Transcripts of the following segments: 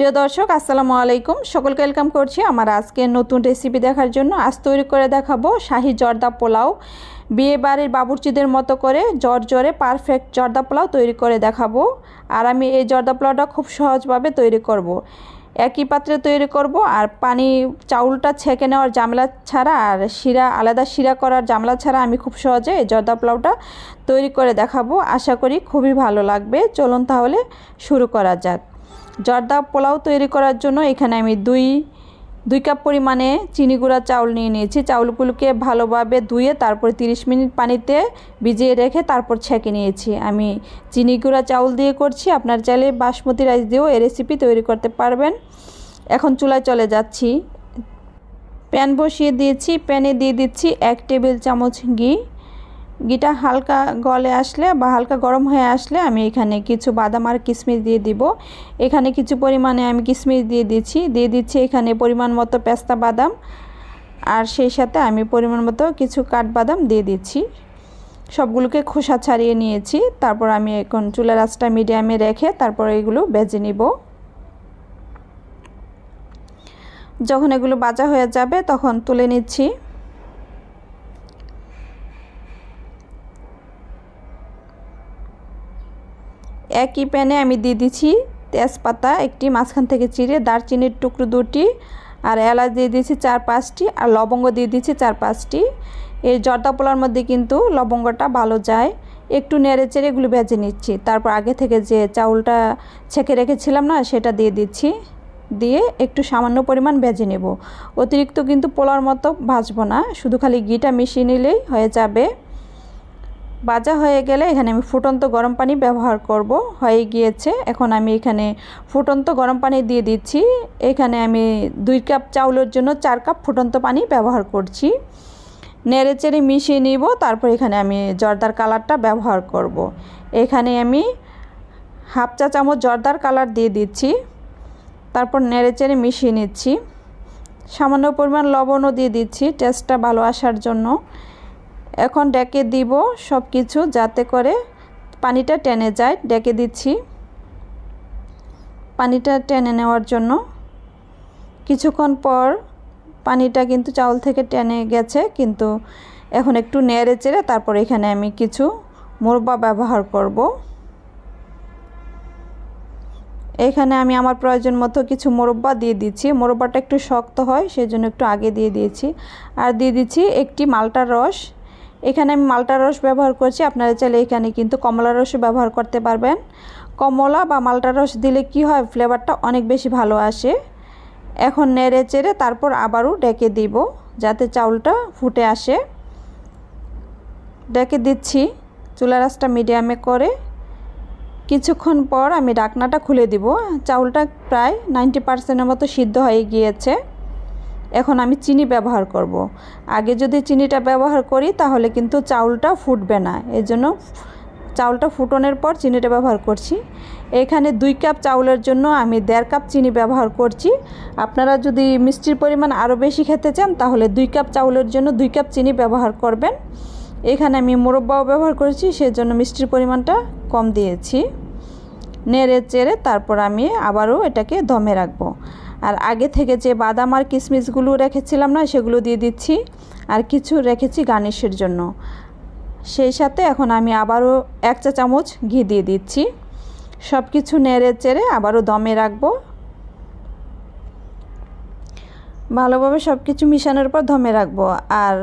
প্রিয় দর্শক, আসসালামু আলাইকুম। সকলকে ওয়েলকাম করছি আমার আজকে নতুন রেসিপি দেখার জন্য। আজ তৈরি করে দেখাবো শাহি জর্দা পোলাও। বিয়ে বাড়ির বাবুর্চিদের মতো করে জ্বরে পারফেক্ট জর্দা পোলাও তৈরি করে দেখাবো। আর আমি এই জর্দা পোলাওটা খুব সহজভাবে তৈরি করব। একই পাত্রে তৈরি করব আর পানি, চাউলটা ছেঁকে নেওয়ার জামলা ছাড়া আর শিরা, আলাদা শিরা করার জামলা ছাড়া আমি খুব সহজে এই জর্দা পোলাওটা তৈরি করে দেখাবো। আশা করি খুবই ভালো লাগবে। চলুন তাহলে শুরু করা যাক। জর্দা পোলাও তৈরি করার জন্য এখানে আমি দুই দুই কাপ পরিমাণে চিনি গুঁড়া চাউল নিয়ে নিয়েছি। চাউলগুলোকে ভালোভাবে ধুয়ে তারপর 30 মিনিট পানিতে ভিজিয়ে রেখে তারপর ছেঁকে নিয়েছি। আমি চিনি গুঁড়া চাউল দিয়ে করছি। আপনার চাইলে বাসমতি রাইস দিয়েও এই রেসিপি তৈরি করতে পারবেন। এখন চুলায় চলে যাচ্ছি। প্যান বসিয়ে দিয়েছি। প্যানে দিয়ে দিচ্ছি এক টেবিল চামচ ঘি। ঘিটা হালকা গলে আসলে বা হালকা গরম হয়ে আসলে আমি এখানে কিছু বাদাম আর কিশমিশ দিয়ে দিব। এখানে কিছু পরিমাণে আমি কিশমিশ দিয়ে দিচ্ছি। দিয়ে দিচ্ছি এখানে পরিমাণ মতো পেস্তা বাদাম। আর সেই সাথে আমি পরিমাণ মতো কিছু কাঠবাদাম দিয়ে দিচ্ছি। সবগুলোকে খোসা ছাড়িয়ে নিয়েছি। তারপর আমি এখন চুলার আঁচটা মিডিয়ামে রেখে তারপর এগুলো বেজে নিব। যখন এগুলো বাজা হয়ে যাবে তখন তুলে নিচ্ছি। একই প্যানে আমি দিয়ে দিচ্ছি তেজপাতা, একটি মাঝখান থেকে চিড়ে, দারচিনির টুকরো দুটি, আর এলাচ দিয়ে দিয়েছি চার পাঁচটি, আর লবঙ্গ দিয়ে দিচ্ছি চার পাঁচটি। এই জর্দা পোলার মধ্যে কিন্তু লবঙ্গটা ভালো যায়। একটু নেড়ে চেড়ে এগুলো ভেজে নিচ্ছি। তারপর আগে থেকে যে চাউলটা ছেঁকে রেখেছিলাম না, সেটা দিয়ে দিচ্ছি। দিয়ে একটু সামান্য পরিমাণ ভেজে নেব। অতিরিক্ত কিন্তু পোলার মতো ভাজবো না, শুধু খালি ঘিটা মিশিয়ে নিলেই হয়ে যাবে। বাজা হয়ে গেলে এখানে আমি ফুটন্ত গরম পানি ব্যবহার করব। হয়ে গিয়েছে, এখন আমি এখানে ফুটন্ত গরম পানি দিয়ে দিচ্ছি। এখানে আমি দুই কাপ চাউলের জন্য চার কাপ ফুটন্ত পানি ব্যবহার করছি। নেড়ে চেড়ে মিশিয়ে নিব, তারপর এখানে আমি জর্দার কালারটা ব্যবহার করব। এখানে আমি হাফ চা চামচ জর্দার কালার দিয়ে দিচ্ছি, তারপর নেড়ে চেড়ে মিশিয়ে নিচ্ছি। সামান্য পরিমাণ লবণও দিয়ে দিচ্ছি, টেস্টটা ভালো আসার জন্য। এখন ডেকে দিব সব কিছু যাতে করে পানিটা টেনে যায়। ডেকে দিচ্ছি। পানিটা টেনে নেওয়ার জন্য কিছুক্ষণ পর পানিটা কিন্তু চাউল থেকে টেনে গেছে, কিন্তু এখন একটু নেড়ে চেড়ে তারপর এখানে আমি কিছু মোরব্বা ব্যবহার করব। এখানে আমি আমার প্রয়োজন মতো কিছু মোরব্বা দিয়ে দিচ্ছি। মোরব্বাটা একটু শক্ত হয় সেই জন্য একটু আগে দিয়ে দিয়েছি। আর দিয়ে দিচ্ছি একটি মালটার রস। এখানে আমি মালটার রস ব্যবহার করছি। আপনারা চাইলে এখানে কিন্তু কমলা রসও ব্যবহার করতে পারবেন। কমলা বা মালটার রস দিলে কি হয়? ফ্লেভারটা অনেক বেশি ভালো আসে। এখন নেড়ে চেড়ে তারপর আবারও ডেকে দিব, যাতে চাউলটা ফুটে আসে। ডেকে দিচ্ছি চুলা রাসটা মিডিয়ামে করে। কিছুক্ষণ পর আমি ডাকনাটা খুলে দিব। চাউলটা প্রায় নাইনটি পার্সেন্টের মতো সিদ্ধ হয়ে গিয়েছে। এখন আমি চিনি ব্যবহার করব। আগে যদি চিনিটা ব্যবহার করি, তাহলে কিন্তু চাউলটা ফুটবে না। এই জন্য চাউলটা ফুটনের পর চিনিটা ব্যবহার করছি। এখানে দুই কাপ চাউলের জন্য আমি দেড় কাপ চিনি ব্যবহার করছি। আপনারা যদি মিষ্টির পরিমাণ আরও বেশি খেতে চান, তাহলে দুই কাপ চাউলের জন্য দুই কাপ চিনি ব্যবহার করবেন। এখানে আমি মোরব্বাও ব্যবহার করেছি, সেজন্য মিষ্টির পরিমাণটা কম দিয়েছি। নেড়ে চেড়ে তারপর আমি আবারও এটাকে দমে রাখব। আর আগে থেকে যে বাদাম আর কিশমিশগুলো রেখেছিলাম না, সেগুলো দিয়ে দিচ্ছি। আর কিছু রেখেছি গার্নিশের জন্য। সেই সাথে এখন আমি আবারও এক চা চামচ ঘি দিয়ে দিচ্ছি। সব কিছু নেড়ে চেড়ে আবারও দমে রাখব। ভালোভাবে সব কিছু মিশানোর পর ধমে রাখব। আর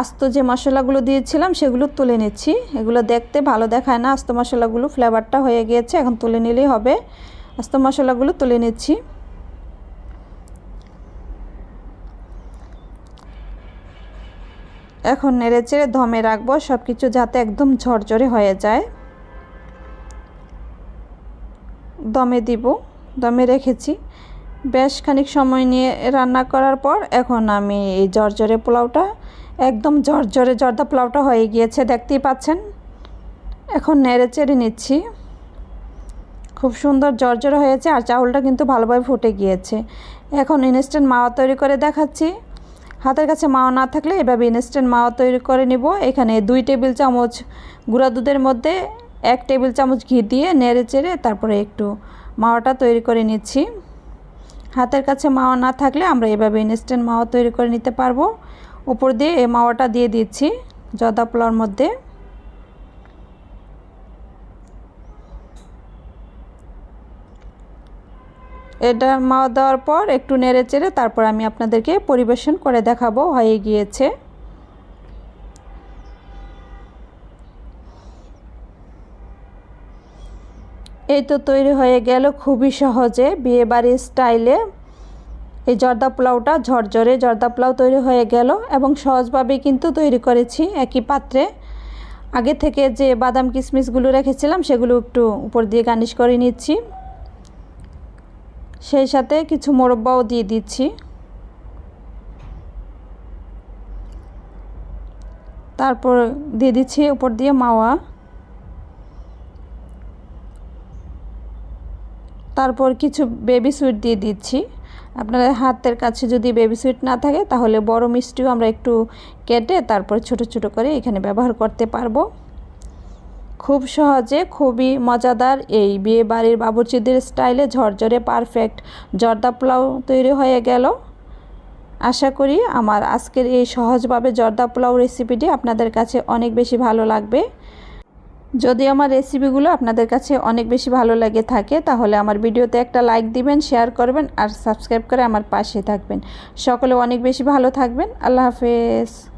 আস্ত যে মশলাগুলো দিয়েছিলাম, সেগুলো তুলে নিচ্ছি। এগুলো দেখতে ভালো দেখায় না, আস্ত মশলাগুলো ফ্লেভারটা হয়ে গিয়েছে, এখন তুলে নিলেই হবে। আস্ত মশলাগুলো তুলে নিচ্ছি। এখন নেড়ে চেড়ে ধমে রাখব সব কিছু যাতে একদম ঝরঝরে হয়ে যায়। দমে দিব, দমে রেখেছি। বেশ খানিক সময় নিয়ে রান্না করার পর এখন আমি এই জর্জরে পোলাওটা, একদম জর্জরে জর্দা পোলাওটা হয়ে গিয়েছে, দেখতেই পাচ্ছেন। এখন নেড়ে চেড়ে নিচ্ছি। খুব সুন্দর জর্জরে হয়েছে আর চাউলটা কিন্তু ভালোভাবে ফুটে গিয়েছে। এখন ইনস্ট্যান্ট মাওয়া তৈরি করে দেখাচ্ছি। হাতের কাছে মাওয়া না থাকলে এভাবে ইনস্ট্যান্ট মাওয়া তৈরি করে নিব। এখানে দুই টেবিল চামচ গুঁড়া দুধের মধ্যে এক টেবিল চামচ ঘি দিয়ে নেড়ে চেড়ে তারপরে একটু মাওয়াটা তৈরি করে নিচ্ছি। হাতের কাছে মাওয়া না থাকলে আমরা এভাবে ইনস্ট্যান্ট মাওয়া তৈরি করে নিতে পারব। উপর দিয়ে এই মাওয়াটা দিয়ে দিচ্ছি জদা পোলার মধ্যে। এটা মাওয়া দেওয়ার পর একটু নেড়ে চেড়ে তারপর আমি আপনাদেরকে পরিবেশন করে দেখাবো হয়ে গিয়েছে। এই তো তৈরি হয়ে গেল খুবই সহজে বিয়েবাড়ির স্টাইলে। এই জর্দা পোলাওটা ঝরঝরে জর্দা পোলাও তৈরি হয়ে গেল এবং সহজভাবে কিন্তু তৈরি করেছি একই পাত্রে। আগে থেকে যে বাদাম কিশমিশগুলো রেখেছিলাম সেগুলো একটু উপর দিয়ে গার্নিশ করে নিচ্ছি। সেই সাথে কিছু মোরব্বাও দিয়ে দিচ্ছি। তারপর দিয়ে দিচ্ছি উপর দিয়ে মাওয়া। তারপর কিছু বেবি সুইট দিয়ে দিচ্ছি। আপনাদের হাতের কাছে যদি বেবি সুইট না থাকে, তাহলে বড় মিষ্টিও আমরা একটু কেটে তারপর ছোট ছোট করে এখানে ব্যবহার করতে পারব। খুব সহজে খুবই মজাদার এই বিয়ে বাড়ির বাবুর্চিদের স্টাইলে ঝরঝরে পারফেক্ট জর্দা পোলাও তৈরি হয়ে গেল। আশা করি আমার আজকের এই সহজভাবে জর্দা পোলাও রেসিপিটি আপনাদের কাছে অনেক বেশি ভালো লাগবে। যদি আমার রেসিপিগুলো আপনাদের কাছে অনেক বেশি ভালো লাগে থাকে, তাহলে আমার ভিডিওতে একটা লাইক দিবেন, শেয়ার করবেন আর সাবস্ক্রাইব করে আমার পাশে থাকবেন। সকলে অনেক বেশি ভালো থাকবেন। আল্লাহ হাফেজ।